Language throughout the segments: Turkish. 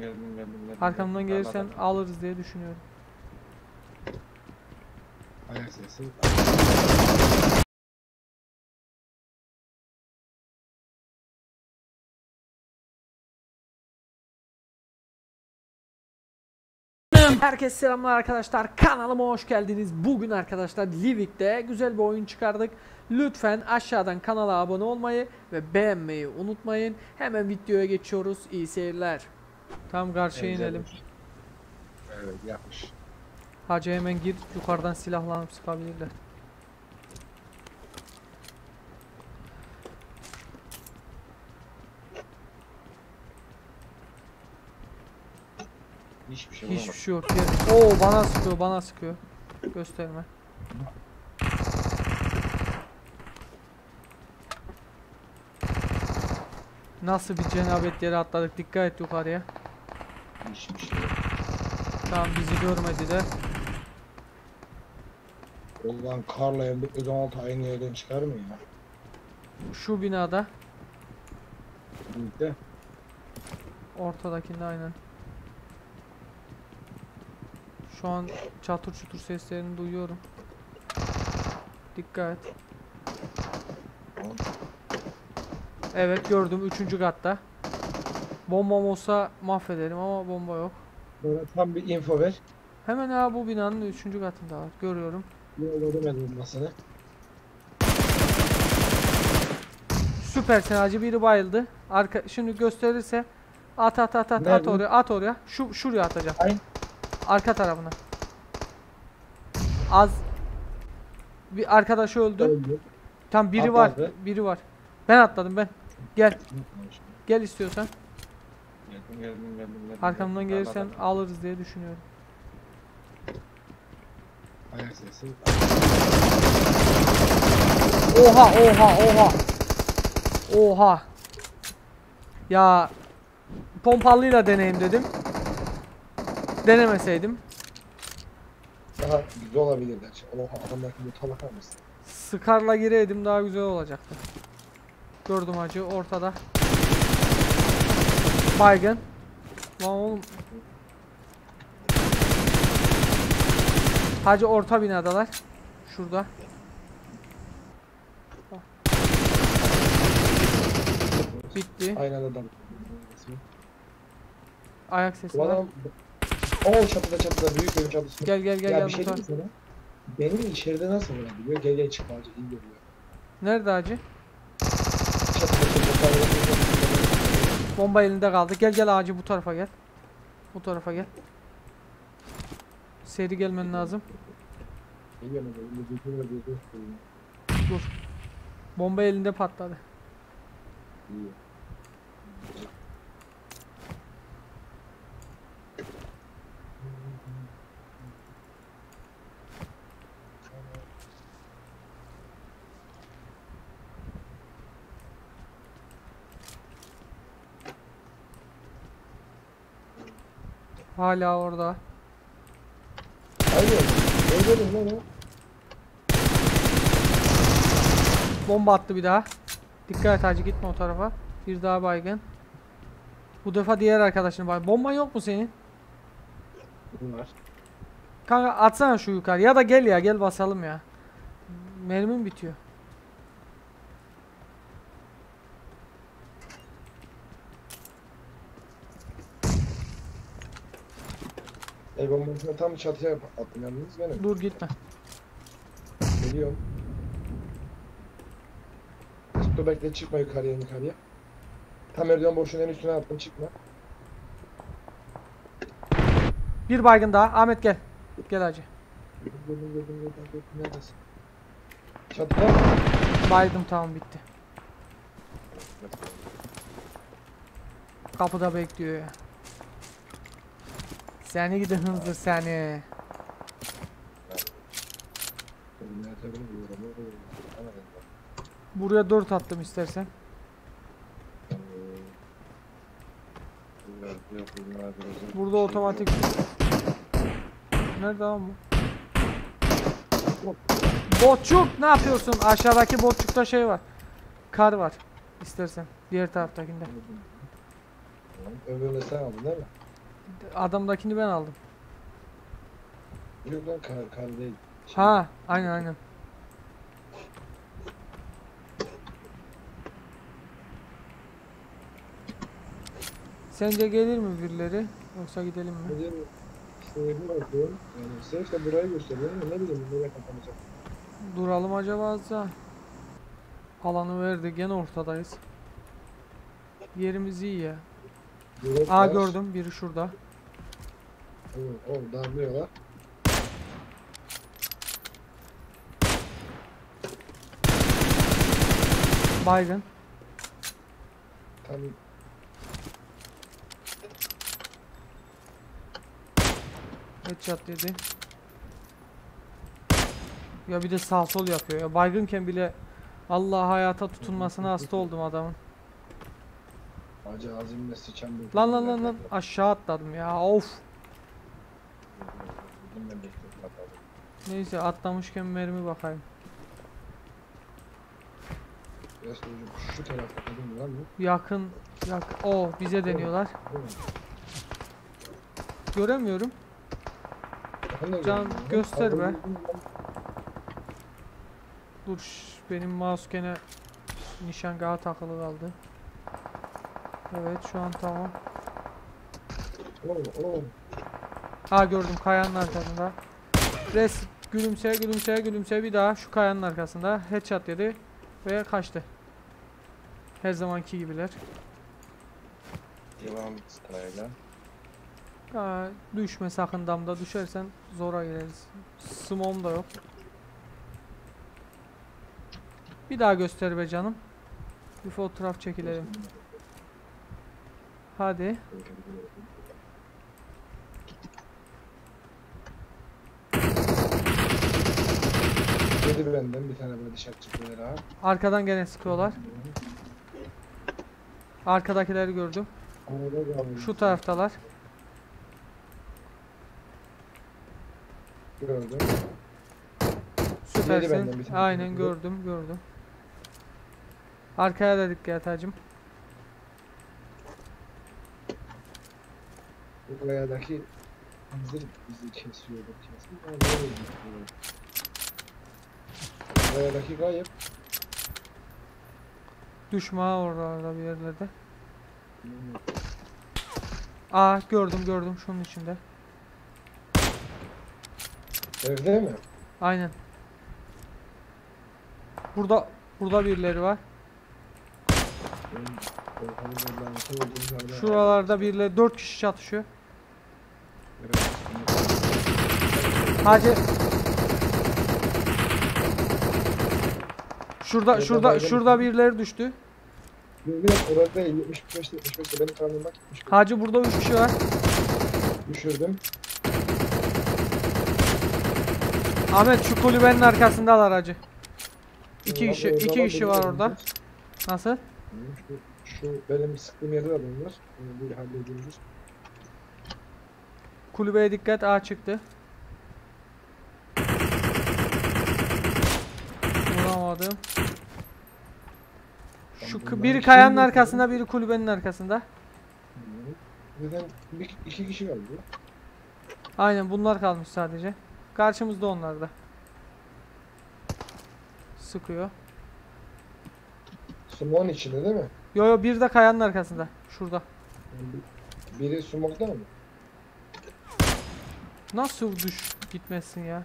geldim geldim geldim. Arkamdan geldim. gelirsen Anladım. alırız diye düşünüyorum. Ayak sesi. Herkese selamlar arkadaşlar. Kanalıma hoş geldiniz. Bugün arkadaşlar Livik'te güzel bir oyun çıkardık. Lütfen aşağıdan kanala abone olmayı ve beğenmeyi unutmayın. Hemen videoya geçiyoruz. İyi seyirler. Tam karşıya Güzel inelim. Evet yapmış. Hacı hemen gir. Yukarıdan silahlanıp sıkabilirler. Hiçbir şey Hiçbir şey yok. Gel. Oo bana sıkıyor, bana sıkıyor. Gösterme. Nasıl bir cenabet yere atladık. Dikkat et yukarıya. Hiçbir şey yok. Tamam bizi görmedi de. Ulan karla M416 aynı yerden çıkar mı ya? Şu binada. Bizde. Ortadakinde aynen. Şu an çatır çutur seslerini duyuyorum. Dikkat et. Evet gördüm. Üçüncü katta. Bombam olsa mahvederim ama bomba yok. Bana tam bir info ver. Hemen ha bu binanın üçüncü katında var. Görüyorum. Yolladım el bombasını. Süpersin hacı biri bayıldı. Arka şimdi gösterirse at at at at at oraya at oraya. Şu şuraya atacağım. Ay. Arka tarafına. Az bir arkadaşı öldü. Öldü. Tam biri var. Atladı. Biri var. Ben atladım ben. Gel. Gel istiyorsan. Geldim geldim geldim. geldim. Arkamdan gelirsen alırız diye düşünüyorum. Ayak sesi. Oha oha oha. Oha. Ya pompalıyla deneyim dedim. Denemeseydim. Daha güzel olabilir gerçi. Oha adamdaki loot'a bakar mısın? Scar'la gireydim daha güzel olacaktı. Gördüm hacı ortada. Baygın. Lan oğlum. Hacı orta binadalar. Şurada. Bitti. Aynı adam. Ayak sesi Bu var. adam... Oo çatıda çatıda büyük evin çatısı. Gel gel gel ya gel bir şey diyeyim sana? Benim içeride nasıl vurabiliyor? Gel gel çıkma acı iyi geliyor. Nerede hacı? Çatıda çatıda çatıda. Bomba elinde kaldı. Gel gel hacı bu tarafa gel. Bu tarafa gel. Seri gelmen lazım. Mu? Bomba elinde patladı. İyi. Hala orada. Hayır. Ne dedim lan o? Bomba attı bir daha. Dikkat et hacı gitme o tarafa. Bir daha baygın. Bu defa diğer arkadaşın bay. Bomba yok mu senin? Bunlar. Kanka atsana şu yukarı ya da gel ya gel basalım ya. Mermim bitiyor. El bombasını tam çatıya attım yalnız benim. Dur gitme. Geliyorum. Dur bekle çıkma yukarıya yukarıya. Tam merdiven boşluğunun en üstüne attım çıkma. Bir baygın daha. Ahmet gel. Gel hacı. Gördüm gördüm gördüm gördüm neredesin? Çatıda. Baydım tamam bitti. Kapıda bekliyor ya. Seni gidi hınzır seni. Buraya 4 attım istersen. Burada otomatik. Nerede lan bu? Botçuk ne yapıyorsun? Aşağıdaki botçukta şey var. Kar var. İstersen. Diğer taraftakinde. Öbürünü sen aldın değil mi? Adamdakini ben aldım. Yok lan kar, kar değil. Şey, Ha, aynen aynen. Sence gelir mi birileri? Yoksa gidelim mi? Ne diyeyim? Sinirini bakıyorum. Yani size işte burayı gösteriyorum ama ne bileyim nereye kapanacak. Duralım acaba azza? Alanı verdi gene ortadayız. Yerimiz iyi ya. Yürek Aa var. gördüm biri şurada. Oo, oo darlıyorlar. Baygın. Tam Headshot dedi. Ya bir de sağ sol yapıyor ya. Baygınken bile Allah hayata tutunmasına hasta oldum adamın. Acı azimle sıçan bir... Lan lan lan lan aşağı atladım ya of. Neyse atlamışken mermi bakayım. Şu tarafta mı? Yakın yak. O bize deniyorlar. Göremiyorum. Can, göster be. Dur benim mouse gene nişangaha takılı kaldı. Evet şu an tamam. Oo, oo. Ha gördüm kayanın arkasında. Res gülümse gülümse gülümse bir daha şu kayanın arkasında headshot yedi ve kaçtı. Her zamanki gibiler. Devam sırayla. Aa, düşme sakın damda düşersen zora gireriz. Smom da yok. Bir daha göster be canım. Bir fotoğraf çekilelim. Hadi. Yedi benden bir tane böyle dışarı çıkıyor daha. Arkadan gene sıkıyorlar. Arkadakileri gördüm. Şu taraftalar. Gördüm. Süpersin. Aynen gördüm. gördüm gördüm. Arkaya da dikkat hacım. Bu kayadaki hazır bizi kesiyordu kesin. Ama nereye gidiyor? Kayadaki kayıp. Düşme ha oralarda bir yerlerde. Aa gördüm gördüm şunun içinde. Evde mi? Aynen. Burada burada birileri var. Şuralarda birileri dört kişi çatışıyor. Hacı. Şurada Orada şurada baygın şurada birileri düştü. Orada değil 75 75 de benim karnım bak 75. Hacı burada üç kişi var. Düşürdüm. Ahmet şu kulübenin arkasındalar hacı. İki Orada- kişi orada iki kişi benim var de orada. Nasıl? Şu, şu benim sıktığım yerde de adam var. Onu bir hallediyoruz. Kulübeye dikkat. A çıktı. Vuramadım. Şu biri kayanın arkasında, biri kulübenin arkasında. Neden bir, iki kişi kaldı. Aynen bunlar kalmış sadece. Karşımızda onlar da. Sıkıyor. Sumon içinde değil mi? Yo yo bir de kayanın arkasında. Şurada. Biri sumokta mı? Nasıl düş gitmesin ya?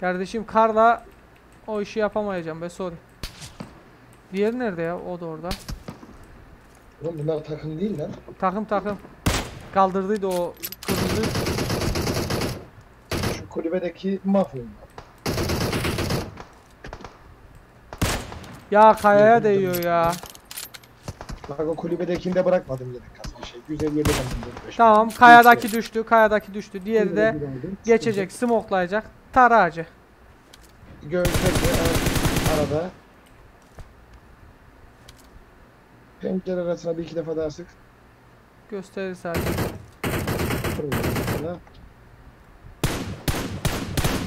Kardeşim karla o işi yapamayacağım be sorry. Diğeri nerede ya? O da orada. Oğlum bunlar takım değil lan. Takım takım. Kaldırdıydı o kırmızı. Şu kulübedeki mafya. Ya kayaya değiyor ya. Bak o kulübedekini de bırakmadım yedek kasa. 457 Tamam kayadaki düştü kayadaki düştü. Diğeri de geçecek smoklayacak. Tar ağacı. Görecek arada. Penkler arasına bir iki defa daha sık. Gösterirse artık.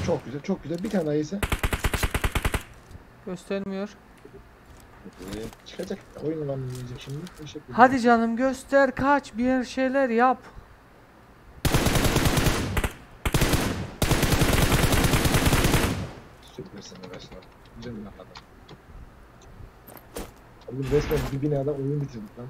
Çok güzel çok güzel bir tane daha ise. Göstermiyor. Ee, çıkacak. Oyun lan oynayacak şimdi. Hadi canım göster kaç bir şeyler yap. Süpersin resmen. Güzel bir adam. Oğlum resmen bir binada oyun bitirdik lan.